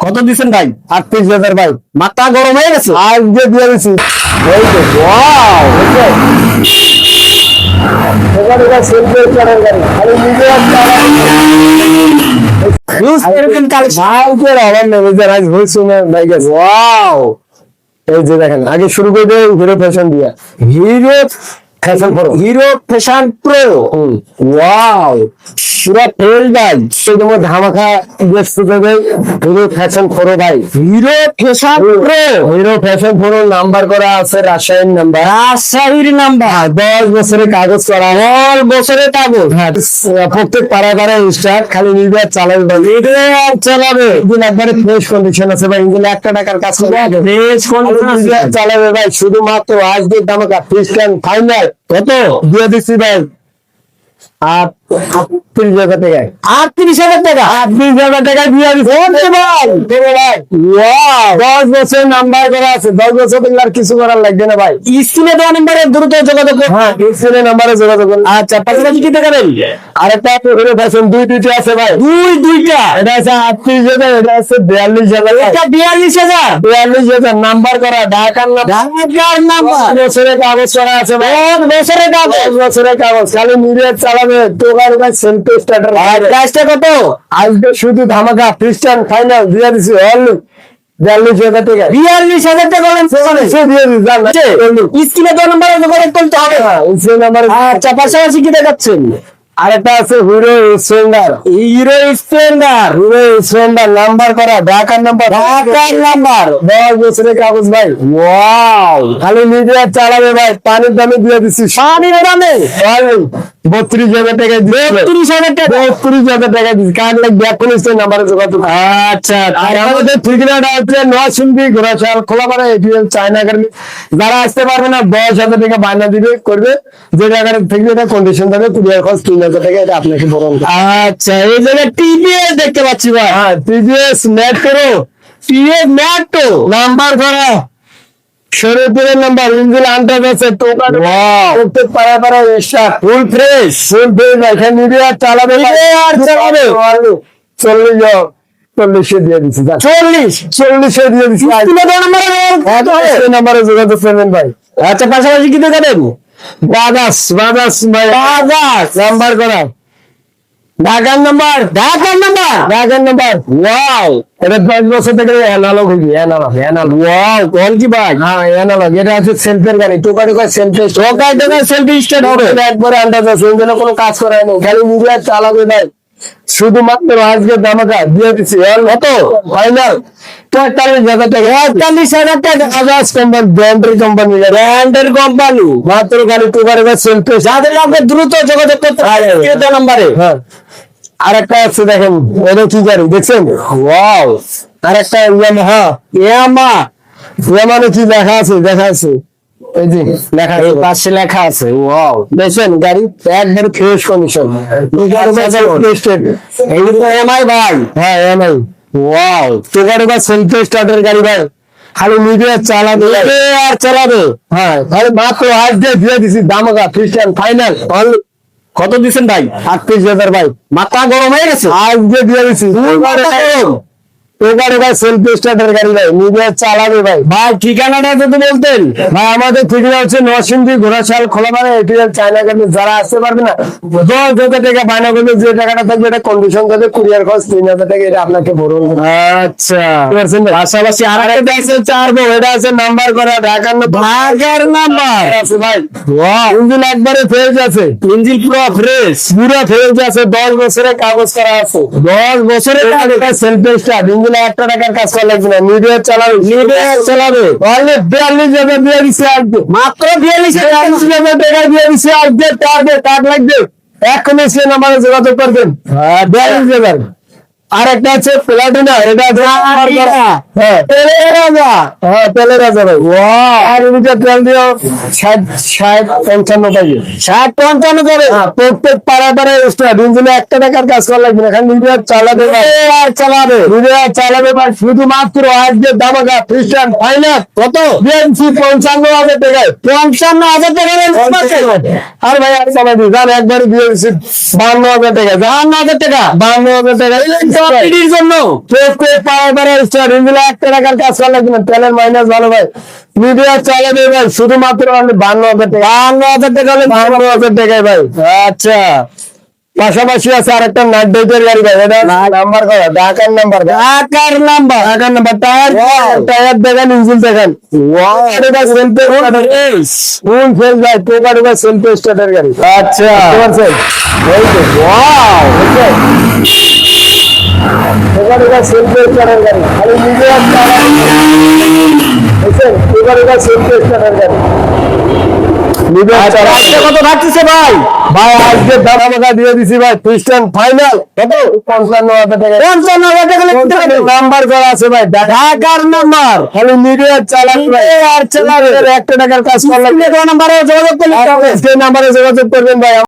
কত দিচ্ছেন ভাই? আটত্রিশ হাজার ভাই। মাথা গরম হয়ে গেছে। আজকে দিয়ে দিচ্ছি এই যে দেখেন আগে শুরু করে দেয় হিরো ফ্যাশন দিয়া। Hero Hero Fashion Pro. Wow. পুরো ফেল ভাই। সেই তোমার ধামাকা দেখতে দেবে। হিরো ফ্যাশন প্রো ভাই। Hero Fashion Pro. Hero Fashion Pro number করা আছে রাজশাহীর নাম্বার। রাজশাহীর নাম্বার। দশ বছরের কাগজ করা। অল বছরের কাগজ। হ্যাঁ প্রত্যেক পাড়ায় পাড়ায় খালি নির্বাচ চালাবে ভাই চালাবে ইঞ্জিন একবারে ফ্রেশ কন্ডিশন আছে ভাই। ইঞ্জিন একটা টাকার কাজ করে। ফ্রেশ নিজে চালাবে ভাই শুধুমাত্র আজকে ধামাকা খ্রিস্টান ফাইনাল কত? দিয়ে দিচ্ছি ভাই। আর আটত্রিশ হাজার টাকায় আটত্রিশ হাজার টাকা আটত্রিশ হাজার টাকায় Wow! দশ বছর নাম্বার করা আছে। দশ বছর আর কিছু করার লাগবে না ভাই। স্ক্রিনে দেওয়া নাম্বারে দ্রুত যোগাযোগ হ্যাঁ ডিসপ্লে নাম্বারে যোগাযোগ আচ্ছা পাশাপাশি কি দেখাবেন আরেকটা হিরো ফ্যাশন দুই দুইটা আছে ভাই। দুই দুইটা? এটা আছে আটত্রিশ হাজার এটা আছে বিয়াল্লিশ হাজার এটা বিয়াল্লিশ হাজার? বিয়াল্লিশ হাজার নাম্বার করা ঢাকার ঢাকার নাম্বার বছরের কাগজ করা আছে ভাই। বছরের কাগজ? বছরের কাগজ খালি মিডিয়ার চালাবে টোকার ভাই সেলফ স্টার্টার প্রাইসটা কত? আজকে শুধু ধামাকা খ্রিস্টান ফাইনাল দিয়ে দিছি অল বিয়াল্লিশ হাজার টাকা। বিয়াল্লিশ হাজার টাকা বলেন সে দিয়ে দিছি জান। না? স্ক্রিনে দেওয়া নাম্বারে যোগাযোগ করতে হবে। হ্যাঁ, সেই আচ্ছা পাশাপাশি কি দেখাচ্ছেন? আরেকটা আছে Hero Splendor Hero Splendor Hero Splendor number করা ঢাকার নাম্বার ঢাকার নাম্বার দশ বছরের কাগজ ভাই? ওয়াও খালি মিডিয়ার চালাবে ভাই পানির দামে দিয়ে দিচ্ছি পানির দামে? বত্রিশ হাজার টাকা দিয়ে তিরিশ হাজার টাকা। বত্রিশ হাজার টাকা দিচ্ছি। কার্ড লাগবে এখন এসে নাম্বারে যোগাযোগ আচ্ছা আর আমাদের ঠিকানাটা হচ্ছে নরসিংদী ঘোড়াশাল খোলাপাড়া এটিএল চায়না গার্মি যারা আসতে পারবে না দশ হাজার টাকা বায়না দিবে করবে। যে জায়গার ঠিকানা কন্ডিশন দেবে কুরিয়ার খরচ তিন হাজার টাকা এটা আপনাকে বরং আচ্ছা এই জায়গায় টিভিএস দেখতে পাচ্ছি ভাই। হ্যাঁ টিভিএস ম্যাট করো টিভিএস ম্যাটো নাম্বার করা শরীরপুরের নাম্বার আছে প্রত্যেক ফুল ফ্রেশ ফুল ফ্রেশ এখানে মিডিয়া চালাবে। আর চালাবে। চল্লিশ চল্লিশে দিয়ে দিচ্ছি যান। চল্লিশ? চল্লিশে দিয়ে দিচ্ছি নাম্বারে যোগাযোগ করবেন ভাই। আচ্ছা পাশাপাশি কি দেখাবেন? বাদাস বাদাস ভাই। বাজাজ নাম্বার করা ঢাকার নাম্বার ঢাকার নাম্বার ঢাকার নাম্বার ওয়াও এটা দশ বছর থেকে অ্যানালগ হইবি অ্যানালগ অ্যানালগ ওয়াও কোন কি ভাই হ্যাঁ অ্যানালগ এটা হচ্ছে সেলফের গাড়ি টোকা টোকা সেলফে ঢাকায় ঢাকায় সেলফি স্টার্ট হবে। একবারে আন্দাজ আছে ওই জন্য কোনো কাজ করায় না খালি ভাই শুধুমাত্র আজকে দামাকা দিয়ে দিচ্ছি কত? ফাইনাল পঁয়তাল্লিশ হাজার টাকা। পঁয়তাল্লিশ হাজার টাকা। আজাস কোম্পানি ব্র্যান্ডের কোম্পানি ব্র্যান্ডের কোম্পানি মাত্র খালি টোকা টোকা সেলফে যাদের লাগবে দ্রুত যোগাযোগ করতে নাম্বারে হ্যাঁ। আর একটা আছে দেখেন এটা কি গাড়ি দেখছেন? ওয়াও আর একটা ইয়ামাহা ইয়ামা ইয়ামানে কি লেখা আছে? দেখা আছে। এই যে লেখা আছে। পাশে লেখা আছে ওয়াও দেখছেন গাড়ি একবারে ফ্রেশ কন্ডিশন এই তো এমআই ভাই। হ্যাঁ এমআই ওয়াও টোকার বা সেলফ স্টার্টের গাড়ি ভাই। খালি মিডিয়া চালাবে। আর চালাবে। হ্যাঁ খালি মাত্র আজ দিয়ে দিয়ে দিছি দামকা খ্রিস্টান ফাইনাল কত দিচ্ছেন ভাই? আটত্রিশ হাজার ভাই। মাথা গরম হয়ে গেছে। আজকে দিয়ে দিয়ে দিছি টোকার সেলফ স্টার্টের গাড়ি ভাই মিডিয়া চালাবে ভাই। ভাই ঠিকানাটা যদি বলতেন। ভাই আমাদের ঠিকানা হচ্ছে নরসিংদী ঘোড়াশাল খোলাপাড়া এটিএল চায়না গাড়ি যারা আসতে পারবে না দশ হাজার টাকা বায়না করবে যে টাকাটা থাকবে এটা কন্ডিশন থাকবে কুরিয়ার খরচ তিন হাজার টাকা এটা আপনাকে ভরুন আচ্ছা। বুঝতে পারছেন ভাই? পাশাপাশি আর একটা আছে চার বউ এটা আছে নাম্বার করা ঢাকার নাম্বার নাম্বার আছে ভাই। ইঞ্জিন একবারে ফেজ আছে। ইঞ্জিন পুরো ফ্রেশ পুরো ফেজ আছে দশ বছরের কাগজ করা আছে। দশ বছরের সেলফ স্টার্ট ইঞ্জিন একটা টাকার কাজ করা লাগবে না। মিডিয়া চালাবে। মিডিয়া চালাবে। অনলি বিয়াল্লিশ হাজার দিয়ে দিচ্ছে মাত্র বিয়াল্লিশ হাজার। টাকা দিয়ে দিচ্ছে আসবে টাকা টাকা লাগবে। এখনই সে নাম্বারে যোগাযোগ করবেন। বিয়াল্লিশ হাজার। আর একটা আছে প্লাটিনা এটা আছে হ্যাঁ রাজা হ্যাঁ তেলে রাজা ভাই আর লিটার তেল দিও ষাট ষাট পঞ্চান্ন পাইবে ষাট পঞ্চান্ন করে হ্যাঁ, প্রত্যেক পাড়ায় পাড়ায় স্টার ইঞ্জিনে একটা টাকার কাজ করা লাগবে না খালি মিডিয়া চালাবে। আর চালাবে। মিডিয়া চালাবে ভাই শুধুমাত্র আজকে দামাকা খ্রিস্টান ফাইনাল কত? বিএনসি পঞ্চান্ন হাজার টাকায়। পঞ্চান্ন হাজার টাকা আর ভাই আর চালাই দিই জান একবারে বিএনসি বান্ন হাজার টাকা বান্ন হাজার টাকা। বান্ন হাজার টাকা পিডির জন্য। কেউ কেউ পাওয়ার পারে স্টার ইঞ্জিনে একটা টাকার কাজ করা লাগবে না। তেলের মাইনাস ভালো ভাই। মিডিয়া চালাবে ভাই শুধুমাত্র বান্ন হাজার টাকা। বান্ন হাজার টাকা হলে বান্ন হাজার টাকায় ভাই। আচ্ছা। পাশাপাশি আছে আরেকটা নাইট ডেটের গাড়ি ভাই। এটা নাম্বার করা ঢাকার নাম্বার ঢাকার নাম্বার ঢাকার নাম্বার টায়ার টায়ার দেখেন ইঞ্জিন দেখেন। কোন ফেল ভাই টোকা টোকা সেলফ স্টার্টের গাড়ি। আচ্ছা। ওয়াও গাড়ি। খালি নিজে একটা বুঝছেন? সেলফ গাড়ি। ভাই? ভাই আজকে দাম আমাকে দিয়ে দিছি ভাই খ্রিস্টান ফাইনাল কত? পঞ্চান্ন হাজার টাকা। পঞ্চান্ন হাজার টাকা লিখতে হবে। নাম্বার করা আছে ভাই ঢাকার নাম্বার খালি মিডিয়া চালান আর চালাবে। একটা টাকার কাজ করলে নাম্বারে যোগাযোগ করলে নাম্বারে যোগাযোগ করবেন ভাই।